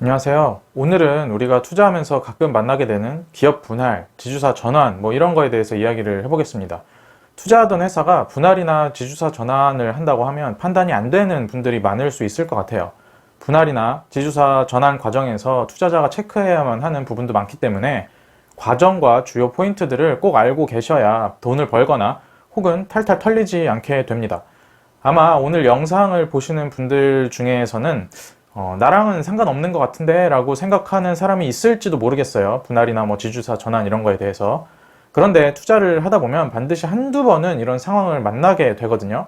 안녕하세요. 오늘은 우리가 투자하면서 가끔 만나게 되는 기업 분할, 지주사 전환, 뭐 이런 거에 대해서 이야기를 해보겠습니다. 투자하던 회사가 분할이나 지주사 전환을 한다고 하면 판단이 안 되는 분들이 많을 수 있을 것 같아요. 분할이나 지주사 전환 과정에서 투자자가 체크해야만 하는 부분도 많기 때문에 과정과 주요 포인트들을 꼭 알고 계셔야 돈을 벌거나 혹은 탈탈 털리지 않게 됩니다. 아마 오늘 영상을 보시는 분들 중에서는 어, 나랑은 상관없는 것 같은데 라고 생각하는 사람이 있을지도 모르겠어요. 분할이나 뭐 지주사 전환 이런 거에 대해서. 그런데 투자를 하다 보면 반드시 한두 번은 이런 상황을 만나게 되거든요.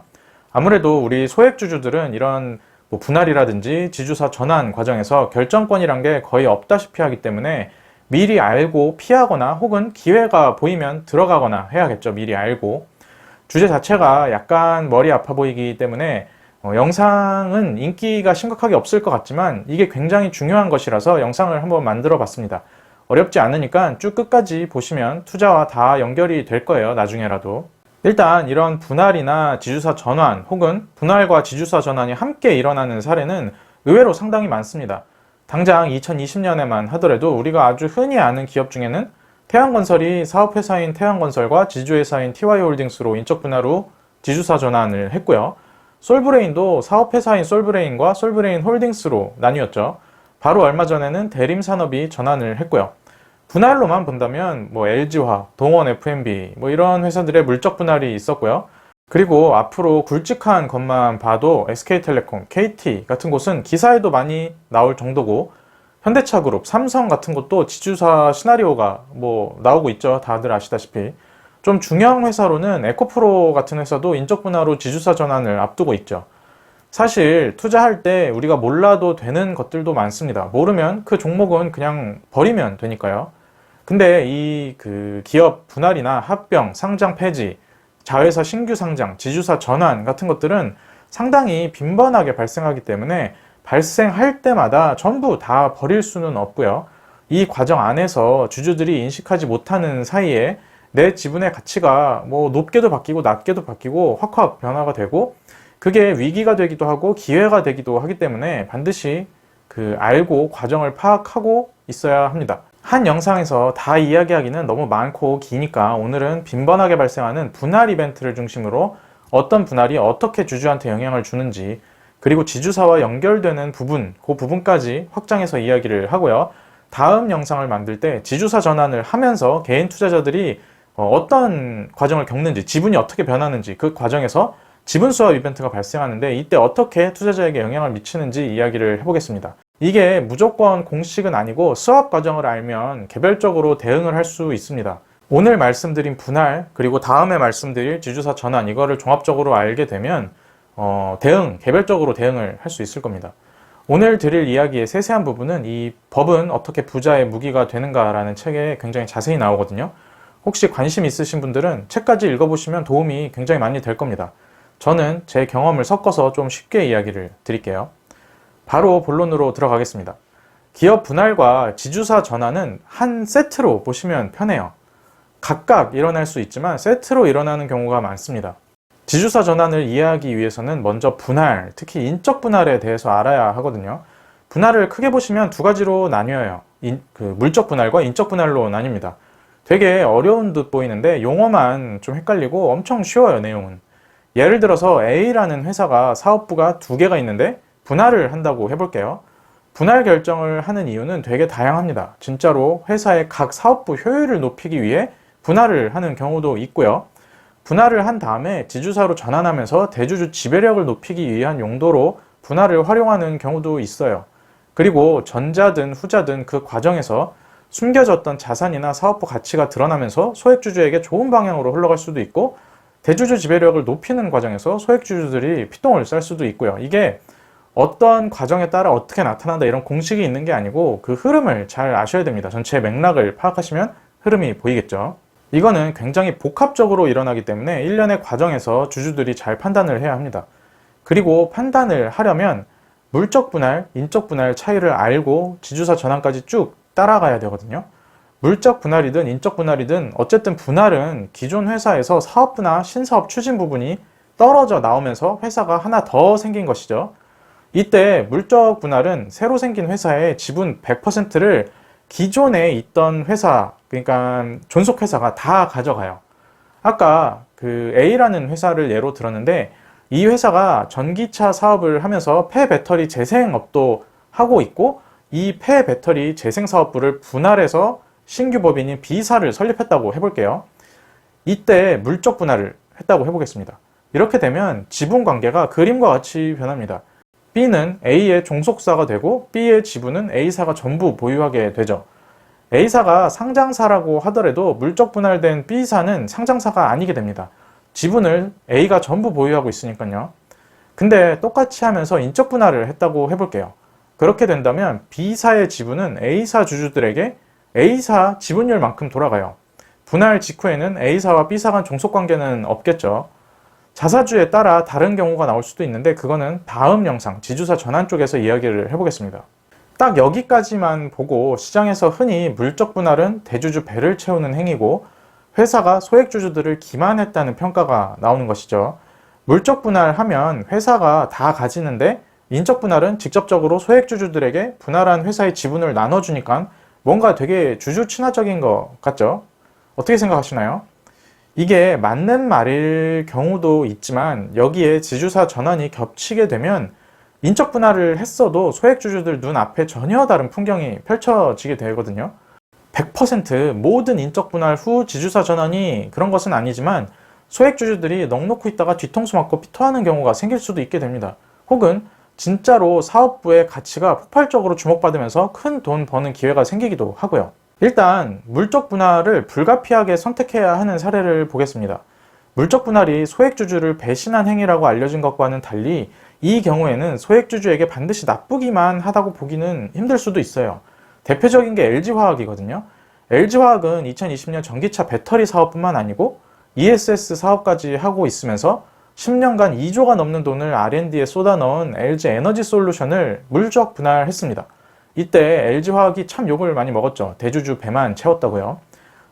아무래도 우리 소액주주들은 이런 뭐 분할이라든지 지주사 전환 과정에서 결정권이란 게 거의 없다시피 하기 때문에 미리 알고 피하거나 혹은 기회가 보이면 들어가거나 해야겠죠. 미리 알고. 주제 자체가 약간 머리 아파 보이기 때문에 어, 영상은 인기가 심각하게 없을 것 같지만 이게 굉장히 중요한 것이라서 영상을 한번 만들어 봤습니다. 어렵지 않으니까 쭉 끝까지 보시면 투자와 다 연결이 될 거예요. 나중에라도. 일단 이런 분할이나 지주사 전환 혹은 분할과 지주사 전환이 함께 일어나는 사례는 의외로 상당히 많습니다. 당장 2020년에만 하더라도 우리가 아주 흔히 아는 기업 중에는 태양건설이 사업회사인 태양건설과 지주회사인 TY홀딩스로 인적 분할 후 지주사 전환을 했고요. 솔브레인도 사업회사인 솔브레인과 솔브레인 홀딩스로 나뉘었죠. 바로 얼마 전에는 대림산업이 전환을 했고요. 분할로만 본다면 뭐 LG화, 동원 F&B 뭐 이런 회사들의 물적 분할이 있었고요. 그리고 앞으로 굵직한 것만 봐도 SK텔레콤, KT 같은 곳은 기사에도 많이 나올 정도고 현대차그룹, 삼성 같은 것도 지주사 시나리오가 뭐 나오고 있죠. 다들 아시다시피. 좀 중요한 회사로는 에코프로 같은 회사도 인적 분할로 지주사 전환을 앞두고 있죠. 사실 투자할 때 우리가 몰라도 되는 것들도 많습니다. 모르면 그 종목은 그냥 버리면 되니까요. 근데 이 그 기업 분할이나 합병, 상장 폐지, 자회사 신규 상장, 지주사 전환 같은 것들은 상당히 빈번하게 발생하기 때문에 발생할 때마다 전부 다 버릴 수는 없고요. 이 과정 안에서 주주들이 인식하지 못하는 사이에 내 지분의 가치가 뭐 높게도 바뀌고 낮게도 바뀌고 확확 변화가 되고 그게 위기가 되기도 하고 기회가 되기도 하기 때문에 반드시 그 알고 과정을 파악하고 있어야 합니다. 한 영상에서 다 이야기하기는 너무 많고 기니까 오늘은 빈번하게 발생하는 분할 이벤트를 중심으로 어떤 분할이 어떻게 주주한테 영향을 주는지 그리고 지주사와 연결되는 부분, 그 부분까지 확장해서 이야기를 하고요. 다음 영상을 만들 때 지주사 전환을 하면서 개인 투자자들이 어, 어떤 과정을 겪는지, 지분이 어떻게 변하는지 그 과정에서 지분 수합 이벤트가 발생하는데 이때 어떻게 투자자에게 영향을 미치는지 이야기를 해보겠습니다. 이게 무조건 공식은 아니고 수합 과정을 알면 개별적으로 대응을 할 수 있습니다. 오늘 말씀드린 분할 그리고 다음에 말씀드릴 지주사 전환 이거를 종합적으로 알게 되면 어, 대응 개별적으로 대응을 할 수 있을 겁니다. 오늘 드릴 이야기의 세세한 부분은 이 법은 어떻게 부자의 무기가 되는가라는 책에 굉장히 자세히 나오거든요. 혹시 관심 있으신 분들은 책까지 읽어보시면 도움이 굉장히 많이 될 겁니다. 저는 제 경험을 섞어서 좀 쉽게 이야기를 드릴게요. 바로 본론으로 들어가겠습니다. 기업 분할과 지주사 전환은 한 세트로 보시면 편해요. 각각 일어날 수 있지만 세트로 일어나는 경우가 많습니다. 지주사 전환을 이해하기 위해서는 먼저 분할, 특히 인적 분할에 대해서 알아야 하거든요. 분할을 크게 보시면 두 가지로 나뉘어요. 인, 그 물적 분할과 인적 분할로 나뉩니다. 되게 어려운 듯 보이는데 용어만 좀 헷갈리고 엄청 쉬워요, 내용은. 예를 들어서 A라는 회사가 사업부가 두 개가 있는데 분할을 한다고 해볼게요. 분할 결정을 하는 이유는 되게 다양합니다. 진짜로 회사의 각 사업부 효율을 높이기 위해 분할을 하는 경우도 있고요. 분할을 한 다음에 지주사로 전환하면서 대주주 지배력을 높이기 위한 용도로 분할을 활용하는 경우도 있어요. 그리고 전자든 후자든 그 과정에서 숨겨졌던 자산이나 사업부 가치가 드러나면서 소액주주에게 좋은 방향으로 흘러갈 수도 있고 대주주 지배력을 높이는 과정에서 소액주주들이 피똥을 쌀 수도 있고요. 이게 어떤 과정에 따라 어떻게 나타난다 이런 공식이 있는 게 아니고 그 흐름을 잘 아셔야 됩니다. 전체 맥락을 파악하시면 흐름이 보이겠죠. 이거는 굉장히 복합적으로 일어나기 때문에 일련의 과정에서 주주들이 잘 판단을 해야 합니다. 그리고 판단을 하려면 물적 분할, 인적 분할 차이를 알고 지주사 전환까지 쭉 따라가야 되거든요. 물적 분할이든 인적 분할이든 어쨌든 분할은 기존 회사에서 사업부나 신사업 추진 부분이 떨어져 나오면서 회사가 하나 더 생긴 것이죠. 이때 물적 분할은 새로 생긴 회사의 지분 100%를 기존에 있던 회사, 그러니까 존속 회사가 다 가져가요. 아까 그 A라는 회사를 예로 들었는데 이 회사가 전기차 사업을 하면서 폐배터리 재생업도 하고 있고 이 폐 배터리 재생 사업부를 분할해서 신규 법인인 B사를 설립했다고 해볼게요. 이때 물적 분할을 했다고 해보겠습니다. 이렇게 되면 지분 관계가 그림과 같이 변합니다. B는 A의 종속사가 되고 B의 지분은 A사가 전부 보유하게 되죠. A사가 상장사라고 하더라도 물적 분할된 B사는 상장사가 아니게 됩니다. 지분을 A가 전부 보유하고 있으니까요. 근데 똑같이 하면서 인적 분할을 했다고 해볼게요. 그렇게 된다면 B사의 지분은 A사 주주들에게 A사 지분율만큼 돌아가요. 분할 직후에는 A사와 B사 간 종속 관계는 없겠죠. 자사주에 따라 다른 경우가 나올 수도 있는데 그거는 다음 영상 지주사 전환 쪽에서 이야기를 해보겠습니다. 딱 여기까지만 보고 시장에서 흔히 물적 분할은 대주주 배를 채우는 행위고 회사가 소액 주주들을 기만했다는 평가가 나오는 것이죠. 물적 분할하면 회사가 다 가지는데 인적 분할은 직접적으로 소액 주주들에게 분할한 회사의 지분을 나눠주니까 뭔가 되게 주주 친화적인 것 같죠? 어떻게 생각하시나요? 이게 맞는 말일 경우도 있지만 여기에 지주사 전환이 겹치게 되면 인적 분할을 했어도 소액 주주들 눈앞에 전혀 다른 풍경이 펼쳐지게 되거든요. 100% 모든 인적 분할 후 지주사 전환이 그런 것은 아니지만 소액 주주들이 넋놓고 있다가 뒤통수 맞고 피토하는 경우가 생길 수도 있게 됩니다. 혹은 진짜로 사업부의 가치가 폭발적으로 주목받으면서 큰 돈 버는 기회가 생기기도 하고요. 일단 물적 분할을 불가피하게 선택해야 하는 사례를 보겠습니다. 물적 분할이 소액주주를 배신한 행위라고 알려진 것과는 달리 이 경우에는 소액주주에게 반드시 나쁘기만 하다고 보기는 힘들 수도 있어요. 대표적인 게 LG화학이거든요. LG화학은 2020년 전기차 배터리 사업뿐만 아니고 ESS 사업까지 하고 있으면서 10년간 2조가 넘는 돈을 R&D에 쏟아 넣은 LG 에너지 솔루션을 물적 분할했습니다. 이때 LG화학이 참 욕을 많이 먹었죠. 대주주 배만 채웠다고요.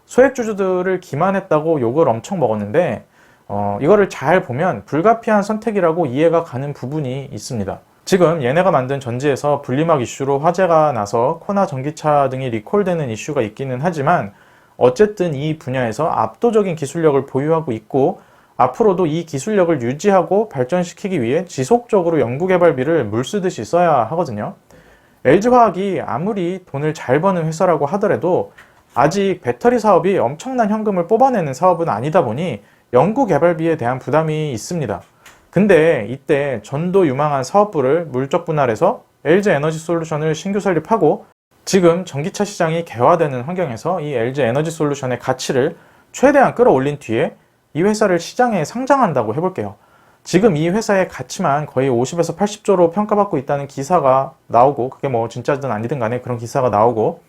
소액주주들을 기만했다고 욕을 엄청 먹었는데 어, 이거를 잘 보면 불가피한 선택이라고 이해가 가는 부분이 있습니다. 지금 얘네가 만든 전지에서 분리막 이슈로 화제가 나서 코나 전기차 등이 리콜되는 이슈가 있기는 하지만 어쨌든 이 분야에서 압도적인 기술력을 보유하고 있고 앞으로도 이 기술력을 유지하고 발전시키기 위해 지속적으로 연구개발비를 물쓰듯이 써야 하거든요. LG화학이 아무리 돈을 잘 버는 회사라고 하더라도 아직 배터리 사업이 엄청난 현금을 뽑아내는 사업은 아니다 보니 연구개발비에 대한 부담이 있습니다. 근데 이때 전도 유망한 사업부를 물적 분할해서 LG 에너지 솔루션을 신규 설립하고 지금 전기차 시장이 개화되는 환경에서 이 LG 에너지 솔루션의 가치를 최대한 끌어올린 뒤에 이 회사를 시장에 상장한다고 해볼게요. 지금 이 회사의 가치만 거의 50에서 80조로 평가받고 있다는 기사가 나오고 그게 뭐 진짜든 아니든 간에 그런 기사가 나오고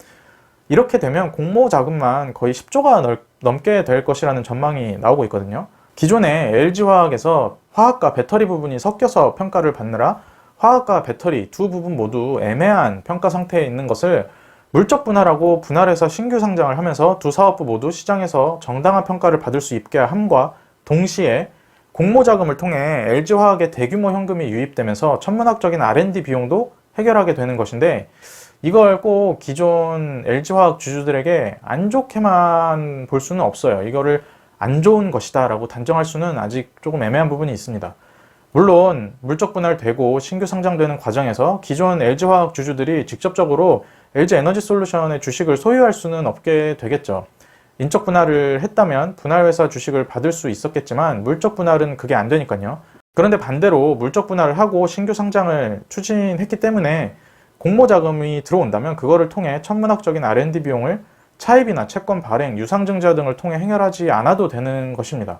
이렇게 되면 공모 자금만 거의 10조가 넘게 될 것이라는 전망이 나오고 있거든요. 기존에 LG화학에서 화학과 배터리 부분이 섞여서 평가를 받느라 화학과 배터리 두 부분 모두 애매한 평가 상태에 있는 것을 물적 분할하고 분할해서 신규 상장을 하면서 두 사업부 모두 시장에서 정당한 평가를 받을 수 있게 함과 동시에 공모 자금을 통해 LG화학의 대규모 현금이 유입되면서 천문학적인 R&D 비용도 해결하게 되는 것인데 이걸 꼭 기존 LG화학 주주들에게 안 좋게만 볼 수는 없어요. 이거를 안 좋은 것이다 라고 단정할 수는 아직 조금 애매한 부분이 있습니다. 물론 물적 분할되고 신규 상장되는 과정에서 기존 LG화학 주주들이 직접적으로 LG 에너지 솔루션의 주식을 소유할 수는 없게 되겠죠. 인적 분할을 했다면 분할회사 주식을 받을 수 있었겠지만 물적 분할은 그게 안 되니까요. 그런데 반대로 물적 분할을 하고 신규 상장을 추진했기 때문에 공모 자금이 들어온다면 그거를 통해 천문학적인 R&D 비용을 차입이나 채권 발행, 유상증자 등을 통해 행혈하지 않아도 되는 것입니다.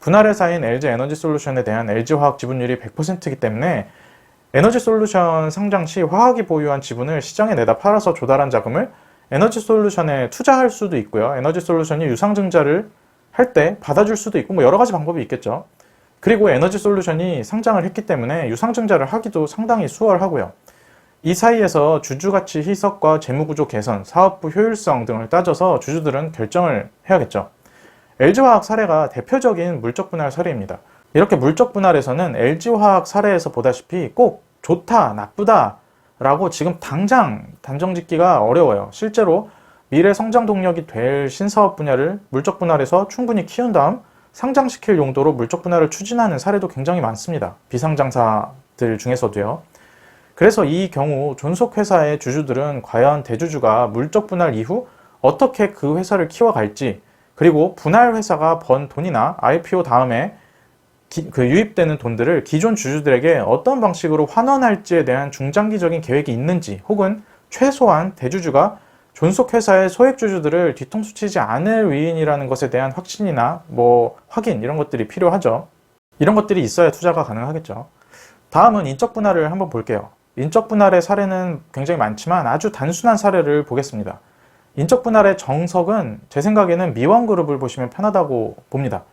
분할회사인 LG 에너지 솔루션에 대한 LG화학 지분율이 100%이기 때문에 에너지 솔루션 상장 시 화학이 보유한 지분을 시장에 내다 팔아서 조달한 자금을 에너지 솔루션에 투자할 수도 있고요. 에너지 솔루션이 유상증자를 할 때 받아줄 수도 있고 뭐 여러 가지 방법이 있겠죠. 그리고 에너지 솔루션이 상장을 했기 때문에 유상증자를 하기도 상당히 수월하고요. 이 사이에서 주주가치 희석과 재무구조 개선, 사업부 효율성 등을 따져서 주주들은 결정을 해야겠죠. LG화학 사례가 대표적인 물적 분할 사례입니다. 이렇게 물적 분할에서는 LG화학 사례에서 보다시피 꼭 좋다, 나쁘다 라고 지금 당장 단정 짓기가 어려워요. 실제로 미래 성장 동력이 될 신사업 분야를 물적 분할에서 충분히 키운 다음 상장시킬 용도로 물적 분할을 추진하는 사례도 굉장히 많습니다. 비상장사들 중에서도요. 그래서 이 경우 존속 회사의 주주들은 과연 대주주가 물적 분할 이후 어떻게 그 회사를 키워갈지 그리고 분할 회사가 번 돈이나 IPO 다음에 기, 그 유입되는 돈들을 기존 주주들에게 어떤 방식으로 환원할지에 대한 중장기적인 계획이 있는지 혹은 최소한 대주주가 존속 회사의 소액 주주들을 뒤통수 치지 않을 위인이라는 것에 대한 확신이나 뭐 확인 이런 것들이 필요하죠. 이런 것들이 있어야 투자가 가능하겠죠. 다음은 인적 분할을 한번 볼게요. 인적 분할의 사례는 굉장히 많지만 아주 단순한 사례를 보겠습니다. 인적 분할의 정석은 제 생각에는 미원 그룹을 보시면 편하다고 봅니다.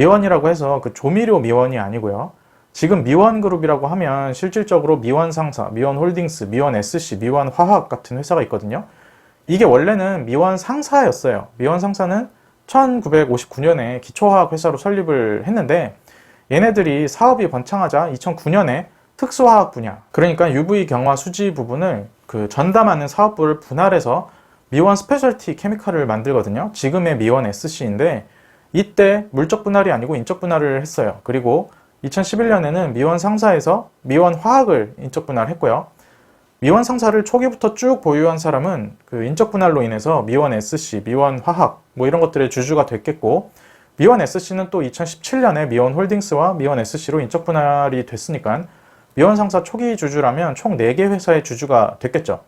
미원이라고 해서 그 조미료 미원이 아니고요. 지금 미원 그룹이라고 하면 실질적으로 미원 상사, 미원 홀딩스, 미원 SC, 미원 화학 같은 회사가 있거든요. 이게 원래는 미원 상사였어요. 미원 상사는 1959년에 기초화학 회사로 설립을 했는데 얘네들이 사업이 번창하자 2009년에 특수화학 분야, 그러니까 UV 경화 수지 부분을 그 전담하는 사업부를 분할해서 미원 스페셜티 케미칼을 만들거든요. 지금의 미원 SC인데 이때 물적 분할이 아니고 인적 분할을 했어요. 그리고 2011년에는 미원 상사에서 미원 화학을 인적 분할했고요. 미원 상사를 초기부터 쭉 보유한 사람은 그 인적 분할로 인해서 미원 SC, 미원 화학 뭐 이런 것들의 주주가 됐겠고 미원 SC는 또 2017년에 미원 홀딩스와 미원 SC로 인적 분할이 됐으니까 미원 상사 초기 주주라면 총 4개 회사의 주주가 됐겠죠.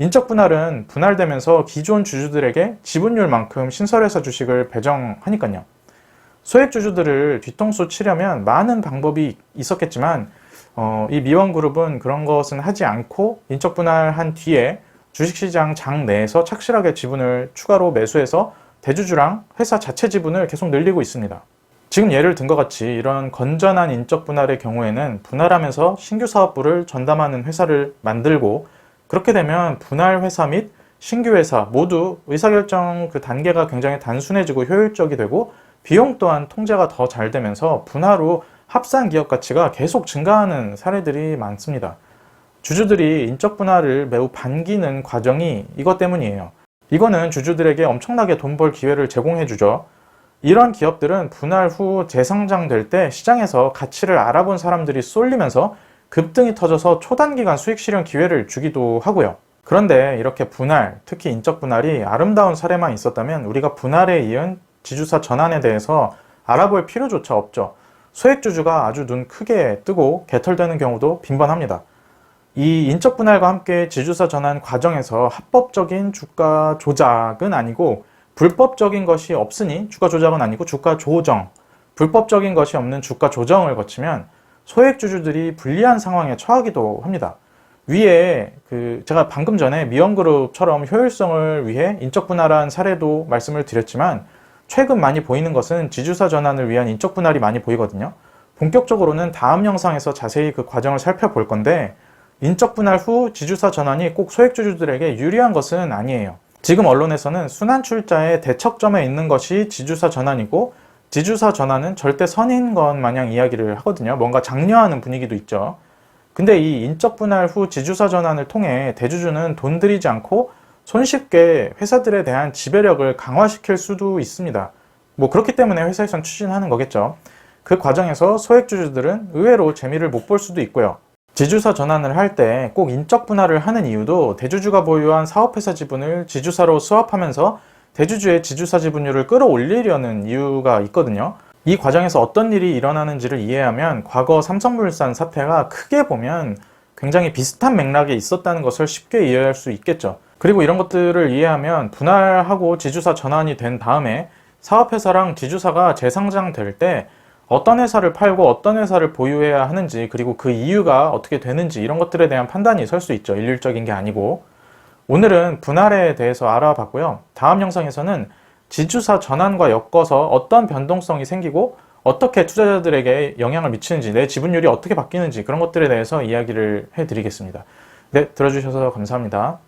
인적 분할은 분할되면서 기존 주주들에게 지분율만큼 신설회사 주식을 배정하니까요. 소액 주주들을 뒤통수 치려면 많은 방법이 있었겠지만 어, 이 미원그룹은 그런 것은 하지 않고 인적 분할한 뒤에 주식시장 장 내에서 착실하게 지분을 추가로 매수해서 대주주랑 회사 자체 지분을 계속 늘리고 있습니다. 지금 예를 든 것 같이 이런 건전한 인적 분할의 경우에는 분할하면서 신규 사업부를 전담하는 회사를 만들고 그렇게 되면 분할 회사 및 신규 회사 모두 의사결정 그 단계가 굉장히 단순해지고 효율적이 되고 비용 또한 통제가 더 잘 되면서 분할 후 합산 기업 가치가 계속 증가하는 사례들이 많습니다. 주주들이 인적 분할을 매우 반기는 과정이 이것 때문이에요. 이거는 주주들에게 엄청나게 돈 벌 기회를 제공해 주죠. 이런 기업들은 분할 후 재상장될 때 시장에서 가치를 알아본 사람들이 쏠리면서 급등이 터져서 초단기간 수익 실현 기회를 주기도 하고요. 그런데 이렇게 분할, 특히 인적 분할이 아름다운 사례만 있었다면 우리가 분할에 이은 지주사 전환에 대해서 알아볼 필요조차 없죠. 소액주주가 아주 눈 크게 뜨고 개털되는 경우도 빈번합니다. 이 인적 분할과 함께 지주사 전환 과정에서 합법적인 주가 조작은 아니고 불법적인 것이 없으니 주가 조작은 아니고 주가 조정, 불법적인 것이 없는 주가 조정을 거치면 소액주주들이 불리한 상황에 처하기도 합니다. 위에 그 제가 방금 전에 미원그룹처럼 효율성을 위해 인적 분할한 사례도 말씀을 드렸지만 최근 많이 보이는 것은 지주사 전환을 위한 인적 분할이 많이 보이거든요. 본격적으로는 다음 영상에서 자세히 그 과정을 살펴볼 건데 인적 분할 후 지주사 전환이 꼭 소액주주들에게 유리한 것은 아니에요. 지금 언론에서는 순환 출자의 대척점에 있는 것이 지주사 전환이고 지주사 전환은 절대 선인 것 마냥 이야기를 하거든요. 뭔가 장려하는 분위기도 있죠. 근데 이 인적 분할 후 지주사 전환을 통해 대주주는 돈 들이지 않고 손쉽게 회사들에 대한 지배력을 강화시킬 수도 있습니다. 뭐 그렇기 때문에 회사에선 추진하는 거겠죠. 그 과정에서 소액주주들은 의외로 재미를 못 볼 수도 있고요. 지주사 전환을 할 때 꼭 인적 분할을 하는 이유도 대주주가 보유한 사업회사 지분을 지주사로 수합하면서 대주주의 지주사 지분율을 끌어올리려는 이유가 있거든요. 이 과정에서 어떤 일이 일어나는지를 이해하면 과거 삼성물산 사태가 크게 보면 굉장히 비슷한 맥락에 있었다는 것을 쉽게 이해할 수 있겠죠. 그리고 이런 것들을 이해하면 분할하고 지주사 전환이 된 다음에 사업회사랑 지주사가 재상장될 때 어떤 회사를 팔고 어떤 회사를 보유해야 하는지 그리고 그 이유가 어떻게 되는지 이런 것들에 대한 판단이 설 수 있죠. 일률적인 게 아니고. 오늘은 분할에 대해서 알아봤고요. 다음 영상에서는 지주사 전환과 엮어서 어떤 변동성이 생기고 어떻게 투자자들에게 영향을 미치는지 내 지분율이 어떻게 바뀌는지 그런 것들에 대해서 이야기를 해드리겠습니다. 네, 들어주셔서 감사합니다.